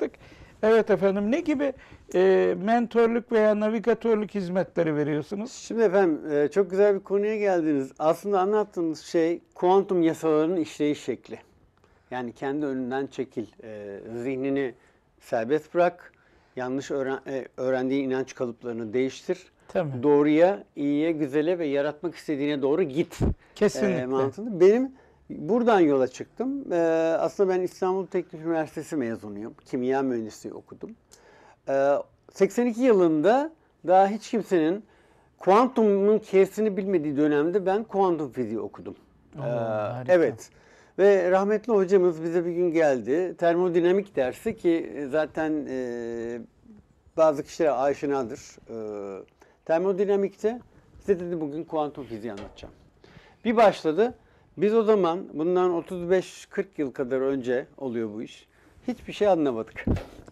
çıktık. Evet efendim ne gibi e, mentörlük veya navigatörlük hizmetleri veriyorsunuz? Şimdi efendim e, çok güzel bir konuya geldiniz. Aslında anlattığınız şey kuantum yasalarının işleyiş şekli. Yani kendi önünden çekil. E, zihnini serbest bırak. Yanlış öğren, e, öğrendiği inanç kalıplarını değiştir. Tabii. Doğruya, iyiye, güzele ve yaratmak istediğine doğru git. Kesinlikle. E, mantığında. Benim buradan yola çıktım. E, aslında ben İstanbul Teknik Üniversitesi mezunuyum. Kimya mühendisliği okudum. E, 82 yılında daha hiç kimsenin kuantumun K'sini bilmediği dönemde ben kuantum fiziği okudum. Oo, E, harika. evet. Ve rahmetli hocamız bize bir gün geldi. Termodinamik dersi ki zaten e, bazı kişilere aşinadır. E, termodinamikte size dedi bugün kuantum fiziği anlatacağım. Bir başladı. Biz o zaman bundan 35-40 yıl kadar önce oluyor bu iş. Hiçbir şey anlamadık.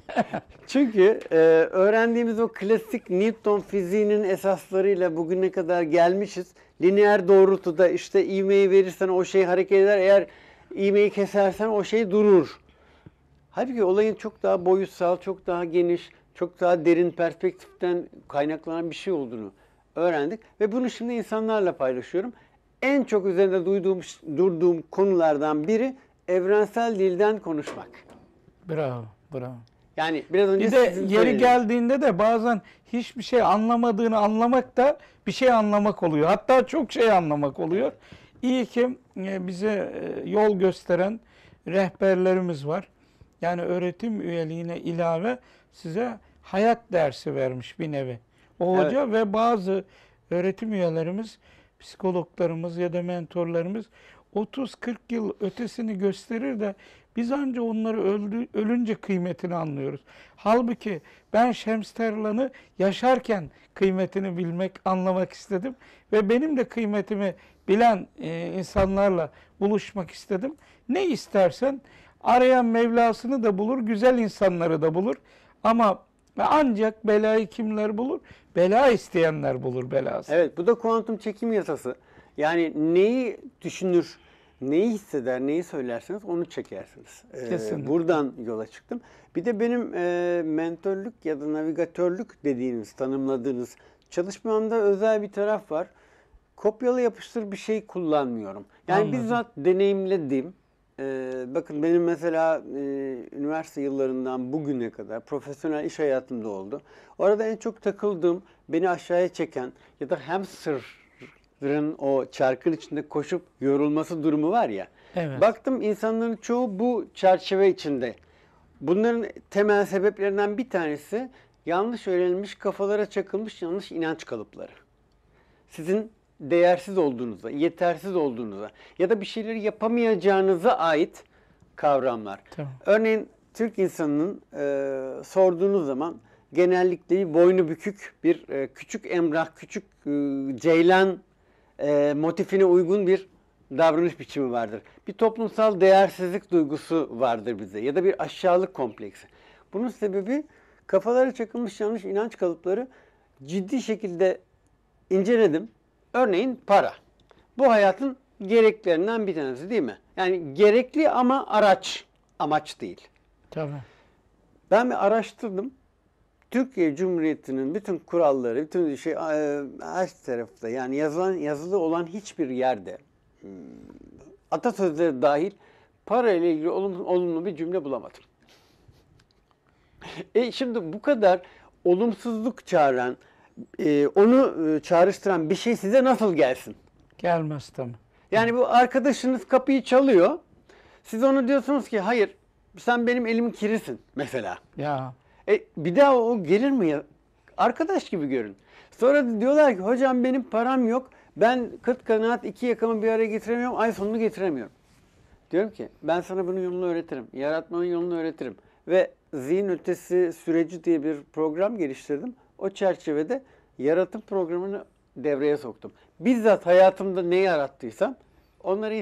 Çünkü e, öğrendiğimiz o klasik Newton fiziğinin esaslarıyla bugüne kadar gelmişiz. Lineer doğrultuda işte ivmeyi verirsen o şey hareket eder. Eğer ivmeyi kesersen o şey durur. Halbuki olayın çok daha boyutsal, çok daha geniş, çok daha derin perspektiften kaynaklanan bir şey olduğunu öğrendik. Ve bunu şimdi insanlarla paylaşıyorum. En çok üzerinde duyduğum, durduğum konulardan biri evrensel dilden konuşmak. Bravo, bravo. Yani biraz önce Bir de yeri söylediğiniz- geldiğinde de bazen hiçbir şey anlamadığını anlamak da bir şey anlamak oluyor. Hatta çok şey anlamak oluyor. İyi ki e, bize e, yol gösteren rehberlerimiz var. Yani öğretim üyeliğine ilave size hayat dersi vermiş bir nevi. O Evet. hoca ve bazı öğretim üyelerimiz, psikologlarımız ya da mentorlarımız 30-40 yıl ötesini gösterir de biz anca onları öldü, ölünce kıymetini anlıyoruz. Halbuki ben Şems Terlan'ı yaşarken kıymetini bilmek, anlamak istedim. Ve benim de kıymetimi bilen e, insanlarla buluşmak istedim. Ne istersen arayan Mevlasını da bulur, güzel insanları da bulur. Ama ancak belayı kimler bulur? Bela isteyenler bulur belası. Evet bu da kuantum çekim yasası. Yani neyi düşünür, neyi hisseder, neyi söylerseniz onu çekersiniz. Ee, Kesinlikle. buradan yola çıktım. Bir de benim e, mentörlük ya da navigatörlük dediğiniz, tanımladığınız çalışmamda özel bir taraf var. Kopyala yapıştır bir şey kullanmıyorum. Yani Anladım. bizzat deneyimledim. Ee, bakın benim mesela e, üniversite yıllarından bugüne kadar profesyonel iş hayatımda oldu. Orada en çok takıldığım, beni aşağıya çeken ya da hamsterın o çarkın içinde koşup yorulması durumu var ya. Evet. Baktım insanların çoğu bu çerçeve içinde. Bunların temel sebeplerinden bir tanesi yanlış öğrenilmiş, kafalara çakılmış yanlış inanç kalıpları sizin değersiz olduğunuza, yetersiz olduğunuza ya da bir şeyleri yapamayacağınıza ait kavramlar. Tamam. Örneğin Türk insanının e, sorduğunuz zaman genellikle boynu bükük bir e, küçük emrah, küçük e, ceylan e, motifine uygun bir davranış biçimi vardır. Bir toplumsal değersizlik duygusu vardır bize ya da bir aşağılık kompleksi. Bunun sebebi kafalara çakılmış yanlış inanç kalıpları ciddi şekilde inceledim. Örneğin para. Bu hayatın gereklerinden bir tanesi değil mi? Yani gerekli ama araç, amaç değil. Tabii. Ben bir araştırdım. Türkiye Cumhuriyeti'nin bütün kuralları, bütün şey e, her tarafta yani yazılan yazılı olan hiçbir yerde hmm, atasözleri dahil para ile ilgili olumlu, olumlu bir cümle bulamadım. E şimdi bu kadar olumsuzluk çağıran, e, onu e, çağrıştıran bir şey size nasıl gelsin? Gelmez tabii. Yani bu arkadaşınız kapıyı çalıyor. Siz ona diyorsunuz ki hayır sen benim elimin kirisin mesela. Ya E, bir daha o gelir mi ya? Arkadaş gibi görün. Sonra diyorlar ki hocam benim param yok. Ben kıt kanaat iki yakamı bir araya getiremiyorum. Ay sonunu getiremiyorum. Diyorum ki ben sana bunun yolunu öğretirim. Yaratmanın yolunu öğretirim. Ve zihin ötesi süreci diye bir program geliştirdim. O çerçevede yaratım programını devreye soktum. Bizzat hayatımda ne yarattıysam onları